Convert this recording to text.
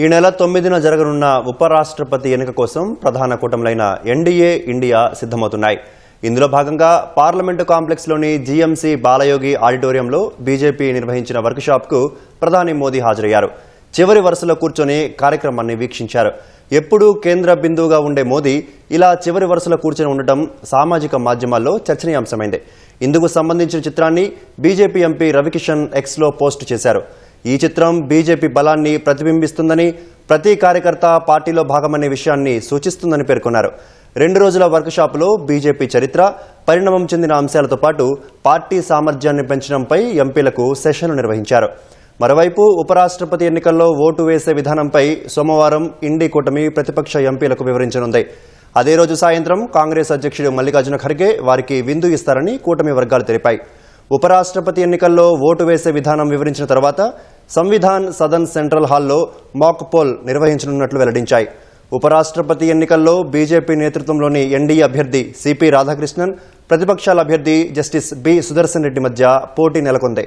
ఈ నెల తొమ్మిదిన జరగనున్న ఉపరాష్ట్రపతి ఎన్నిక కోసం ప్రధాన కూటములైన ఎన్డీఏ ఇండియా సిద్ధమవుతున్నాయి. ఇందులో భాగంగా పార్లమెంటు కాంప్లెక్స్లోని జీఎంసీ బాలయోగి ఆడిటోరియంలో బీజేపీ నిర్వహించిన వర్క్షాప్కు ప్రధాని మోదీ హాజరయ్యారు. చివరి వరుసలో కూర్చొని కార్యక్రమాన్ని వీక్షించారు. ఎప్పుడూ కేంద్ర బిందువుగా ఉండే మోదీ ఇలా చివరి వరుసలో కూర్చొని ఉండటం సామాజిక మాధ్యమాల్లో చర్చనీయాంశమైంది. ఇందుకు సంబంధించిన చిత్రాన్ని బీజేపీ ఎంపీ రవికిషన్ ఎక్స్లో పోస్టు చేశారు. ఈ చిత్రం బీజేపీ బలాన్ని ప్రతిబింబిస్తుందని ప్రతి కార్యకర్త పార్టీలో భాగమనే విషయాన్ని సూచిస్తుందని పేర్కొన్నారు. రెండు రోజుల వర్క్షాపులో బీజేపీ చరిత్ర పరిణామం చెందిన అంశాలతో పాటు పార్టీ సామర్థ్యాన్ని పెంచడంపై ఎంపీలకు సెషన్లు నిర్వహించారు. మరోవైపు ఉపరాష్ట్రపతి ఎన్నికల్లో ఓటు వేసే విధానంపై సోమవారం ఇండి కూటమి ప్రతిపక్ష ఎంపీలకు వివరించనుంది. అదే రోజు సాయంత్రం కాంగ్రెస్ అధ్యక్షుడు మల్లికార్జున ఖర్గే వారికి విందు ఇస్తారని కూటమి వర్గాలు తెలిపాయి. ఉపరాష్ట్రపతి ఎన్నికల్లో ఓటు వేసే విధానం వివరించిన తర్వాత సంవిధాన్ సదన్ సెంట్రల్ హాల్లో మాక్ పోల్ నిర్వహించనున్నట్లు వెల్లడించాయి. ఉపరాష్ట్రపతి ఎన్నికల్లో బీజేపీ నేతృత్వంలోని ఎన్డీఏ అభ్యర్థి సిపి రాధాకృష్ణన్ ప్రతిపక్షాల అభ్యర్థి జస్టిస్ బి సుదర్శన్ రెడ్డి మధ్య పోటీ నెలకొంది.